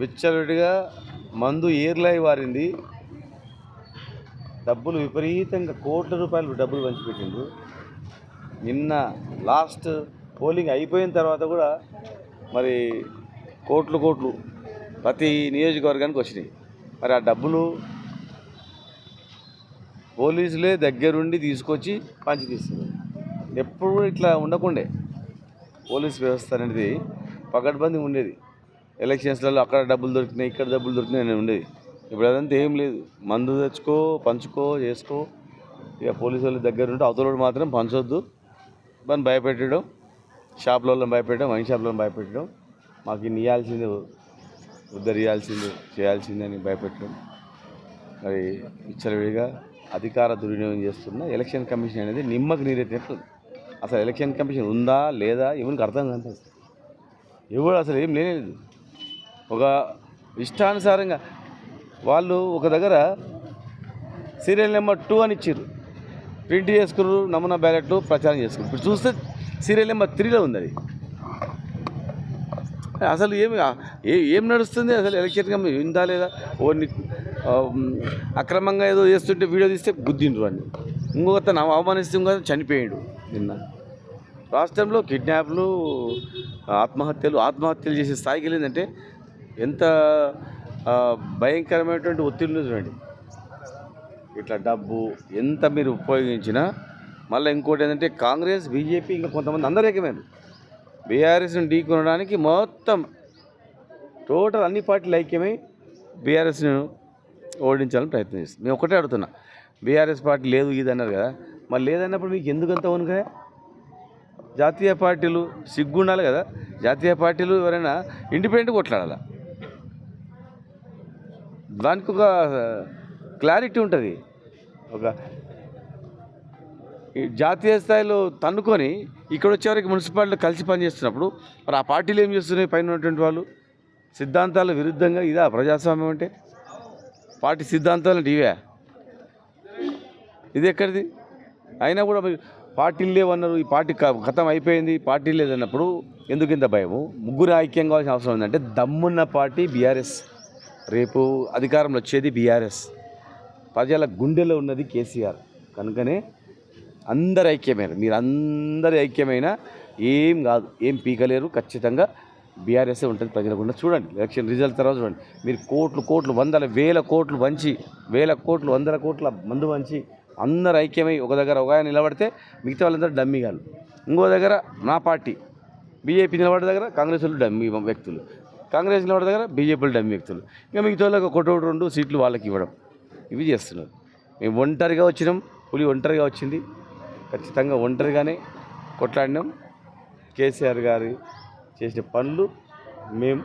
విచ్చలవిడిగా మందు ఏర్లై వారింది. డబ్బులు విపరీతంగా కోట్ల రూపాయలు డబ్బులు పంచిపెట్టిండు నిన్న లాస్ట్ పోలింగ్ అయిపోయిన తర్వాత కూడా మరి కోట్లు కోట్లు ప్రతి నియోజకవర్గానికి వచ్చినాయి. మరి ఆ డబ్బులు పోలీసులే దగ్గరుండి తీసుకొచ్చి పంచి తీస్తున్నారు ఎప్పుడు ఇట్లా ఉండకుండే. పోలీస్ వ్యవస్థ అనేది పకడ్బందీ ఉండేది. ఎలక్షన్స్లలో అక్కడ డబ్బులు దొరికినాయి ఇక్కడ డబ్బులు దొరికినాయి అని ఉండేది. ఇప్పుడు అదంతా ఏం లేదు. మందు తెచ్చుకో పంచుకో చేసుకో. ఇక పోలీసు వాళ్ళ దగ్గర ఉంటే అవతల మాత్రం పంచొద్దు. మనం భయపెట్టడం షాపులలో భయపెట్టడం వైన్ షాపులలో భయపెట్టడం మాకు ఇన్ని ఇవ్వాల్సింది ఉద్ధరియాల్సింది చేయాల్సిందే అని భయపెట్టడం. మరి విచ్చలవిడిగా అధికార దుర్వినియోగం చేస్తున్న ఎలక్షన్ కమిషన్ అనేది నిమ్మకు నీరెత్తినట్లు అసలు ఎలక్షన్ కమిషన్ ఉందా లేదా? ఎవరికి అర్థం కాదు ఎవరు అసలు ఏం లేదు. ఒక ఇష్టానుసారంగా వాళ్ళు ఒక దగ్గర సీరియల్ నెంబర్ టూ అని ఇచ్చారు ప్రింట్ చేసుకున్నారు నమూనా బ్యాలెట్లు ప్రచారం చేసుకున్నారు ఇప్పుడు చూస్తే సీరియల్ నెంబర్ త్రీలో ఉంది అది. అసలు ఏమి ఏ ఏం నడుస్తుంది? అసలు ఎలక్షన్గా కమిషన్ ఉందా లేదా? ఓన్ని అక్రమంగా ఏదో చేస్తుంటే వీడియో తీస్తే గుద్దిండ్రు అని ఇంకొక అవమానిస్తే ఇంకొక చనిపోయాడు నిన్న. రాష్ట్రంలో కిడ్నాప్లు ఆత్మహత్యలు ఆత్మహత్యలు చేసే స్థాయికి వెళ్ళిందంటే ఎంత భయంకరమైనటువంటి ఒత్తిడిని చూడండి. ఇట్లా డబ్బు ఎంత మీరు ఉపయోగించినా మళ్ళీ ఇంకోటి ఏంటంటే కాంగ్రెస్ బీజేపీ ఇంకా కొంతమంది అందరూ ఏకమైనరు బీఆర్ఎస్ని ఢీకొనడానికి మొత్తం టోటల్ అన్ని పార్టీలు ఐక్యమై బీఆర్ఎస్ను ఓడించాలని ప్రయత్నం చేస్తుంది. మేము ఒకటే అడుగుతున్నా బీఆర్ఎస్ పార్టీ లేదు ఇది అన్నారు కదా. మరి లేదన్నప్పుడు మీకు ఎందుకంత ఉనుగా జాతీయ పార్టీలు సిగ్గుండాలి కదా. జాతీయ పార్టీలు ఎవరైనా ఇండిపెండెంట్ కొట్లాడాలి? దానికి ఒక క్లారిటీ ఉంటుంది. ఒక ఈ జాతీయ స్థాయిలో తన్నుకొని ఇక్కడ వచ్చేవరకు మున్సిపాలిటీ కలిసి పనిచేస్తున్నప్పుడు మరి ఆ పార్టీలు ఏం చేస్తున్నాయి పైన ఉన్నటువంటి వాళ్ళు? సిద్ధాంతాల విరుద్ధంగా ఇదా? ప్రజాస్వామ్యం అంటే? పార్టీ సిద్ధాంతాలు అంటే ఇవే? ఇది ఎక్కడిది? అయినా కూడా పార్టీలు లేవన్నారు ఈ పార్టీ గతం అయిపోయింది పార్టీ లేదన్నప్పుడు ఎందుకు ఇంత భయము? ముగ్గురు ఐక్యం కావాల్సిన అవసరం ఉందంటే దమ్మున్న పార్టీ బీఆర్ఎస్. రేపు అధికారంలో వచ్చేది బీఆర్ఎస్. ప్రజల గుండెలో ఉన్నది కేసీఆర్. కనుకనే అందరు ఐక్యమైన మీరు అందరు ఐక్యమైన ఏం కాదు ఏం పీకలేరు. ఖచ్చితంగా బీఆర్ఎస్ఏ ఉంటుంది ప్రజల గుండె. చూడండి ఎలక్షన్ రిజల్ట్ తర్వాత చూడండి. మీరు కోట్లు కోట్లు వందల వేల కోట్లు వంచి వేల కోట్లు వందల కోట్ల మందు వంచి అందరు ఐక్యమై ఒక దగ్గర ఒక ఆయన నిలబడితే మిగతా వాళ్ళందరూ డమ్మిగాలు ఇంకో దగ్గర నా పార్టీ బీజేపీ నిలబడే దగ్గర కాంగ్రెస్ వాళ్ళు డమ్మి వ్యక్తులు. కాంగ్రెస్ నిలబడే దగ్గర బీజేపీలు డమ్మి వ్యక్తులు ఇంకా మిగతా వాళ్ళకి ఒకటి రెండు సీట్లు వాళ్ళకి ఇవ్వడం. ఇవి చేస్తున్నారు. మేము ఒంటరిగా వచ్చినాం. పులి ఒంటరిగా వచ్చింది. ఖచ్చితంగా ఒంటరిగానే కొట్లాడినాం. కేసీఆర్ గారి చేసిన పనులు మేము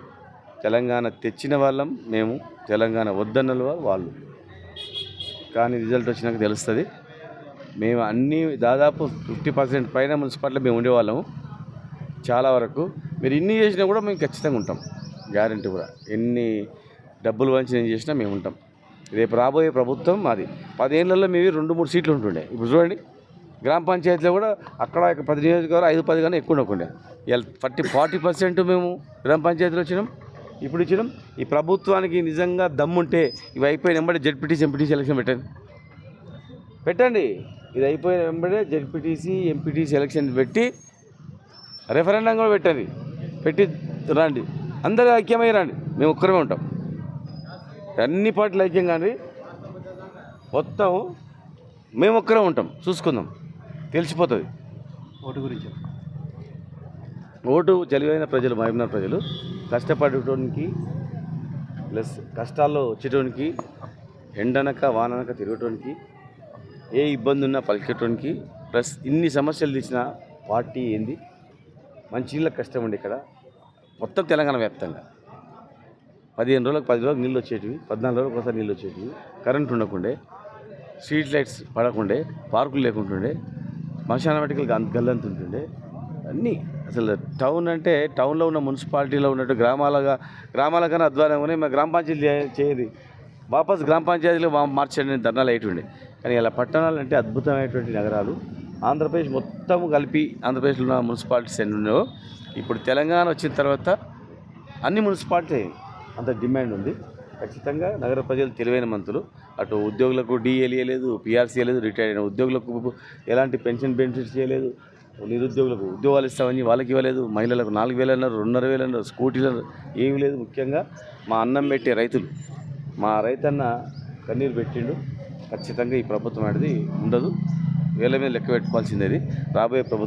తెలంగాణ తెచ్చిన వాళ్ళం. మేము తెలంగాణ వద్దన్న వాళ్ళు వాళ్ళు. కానీ రిజల్ట్ వచ్చినాక తెలుస్తుంది. మేము అన్ని దాదాపు ఫిఫ్టీ పర్సెంట్ పైన మున్సిపాలిటీలో మేము ఉండేవాళ్ళము. చాలా వరకు మీరు ఇన్ని చేసినా కూడా మేము ఖచ్చితంగా ఉంటాం. గ్యారంటీ కూడా. ఎన్ని డబ్బులు వంచి నేను చేసినా మేము ఉంటాం. రేపు రాబోయే ప్రభుత్వం మాది. పదేళ్ళలో మేము రెండు మూడు సీట్లు ఉంటుండే. ఇప్పుడు చూడండి గ్రామ పంచాయతీలో కూడా అక్కడ పది నియోజకవర్గాలు ఐదు పది కన్నా ఎక్కువ ఉండకుండే. ఇవాళ ఫార్టీ ఫార్టీ పర్సెంట్ మేము గ్రామ పంచాయతీలో వచ్చినాం ఇప్పుడు ఇచ్చినాం. ఈ ప్రభుత్వానికి నిజంగా దమ్ముంటే ఇవి అయిపోయిన వెంబడే జడ్పీటీసీ ఎంపీటీసీ ఎలక్షన్ పెట్టండి. పెట్టండి. ఇది అయిపోయిన వెంబడే జడ్పీటీసీ ఎంపీటీసీ ఎలక్షన్ పెట్టి రెఫరెండం కూడా పెట్టండి. పెట్టి రండి. అందరూ ఐక్యమై రండి. మేము ఒక్కరమే ఉంటాం. అన్ని పార్టీలు ఐక్యం కానీ మొత్తం మేము ఒక్కరే ఉంటాం. చూసుకుందాం. తెలిసిపోతుంది. ఓటు గురించి ఓటు తెలివైన ప్రజలు మహబూబ్నగర్ ప్రజలు కష్టపడటానికి ప్లస్ కష్టాల్లో వచ్చేటానికి ఎండనక వాననక తిరగటానికి ఏ ఇబ్బంది ఉన్నా పలికేటానికి ప్లస్ ఇన్ని సమస్యలు తీసిన పార్టీ ఏంది? మంచినీళ్ళకి కష్టం ఉండే ఇక్కడ. మొత్తం తెలంగాణ వ్యాప్తంగా. పదిహేను రోజులకు పది రోజులకు నీళ్ళు వచ్చేటివి పద్నాలుగు రోజులకు ఒకసారి నీళ్ళు వచ్చేటివి. కరెంట్ ఉండకుండే స్ట్రీట్ లైట్స్ పడకుండే పార్కులు లేకుంటుండే మశాన వాటికలు గల్లంత ఉంటుండే. అన్నీ అసలు టౌన్ అంటే టౌన్లో ఉన్న మున్సిపాలిటీలో ఉన్నట్టు గ్రామాలుగా గ్రామాల కన్నా అధ్వానంగానే మా గ్రామ పంచాయతీ చే- చేయదు. వాపస్ గ్రామ పంచాయతీలో మార్చండి ధర్నాలు అయ్యేటుండే కానీ ఇలా పట్టణాలు అంటే అద్భుతమైనటువంటి నగరాలు. ఆంధ్రప్రదేశ్ మొత్తం కలిపి ఆంధ్రప్రదేశ్లో ఉన్న మున్సిపాలిటీస్ ఎన్ని ఉన్నాయో ఇప్పుడు తెలంగాణ వచ్చిన తర్వాత అన్ని మున్సిపాలిటీ అంత డిమాండ్ ఉంది. ఖచ్చితంగా నగర ప్రజలు తెలివైన మంత్రులు అటు ఉద్యోగులకు డిఎల్ఏ లేదు పిఆర్సీ లేదు రిటైర్ అయిన ఉద్యోగులకు ఎలాంటి పెన్షన్ బెనిఫిట్స్ చేయలేదు. నిరుద్యోగులకు ఉద్యోగాలు ఇస్తామని వాళ్ళకి ఇవ్వలేదు. మహిళలకు నాలుగు వేలు అన్నారు రెండున్నర వేలు అన్నారు స్కూటీలు అన్నారు ఏమీ లేదు. ముఖ్యంగా మా అన్నం పెట్టే రైతులు మా రైతన్న కన్నీరు పెట్టిండు. ఖచ్చితంగా ఈ ప్రభుత్వం అనేది ఉండదు. వేల మీద లెక్క పెట్టుకోవాల్సింది రాబోయే ప్రభుత్వం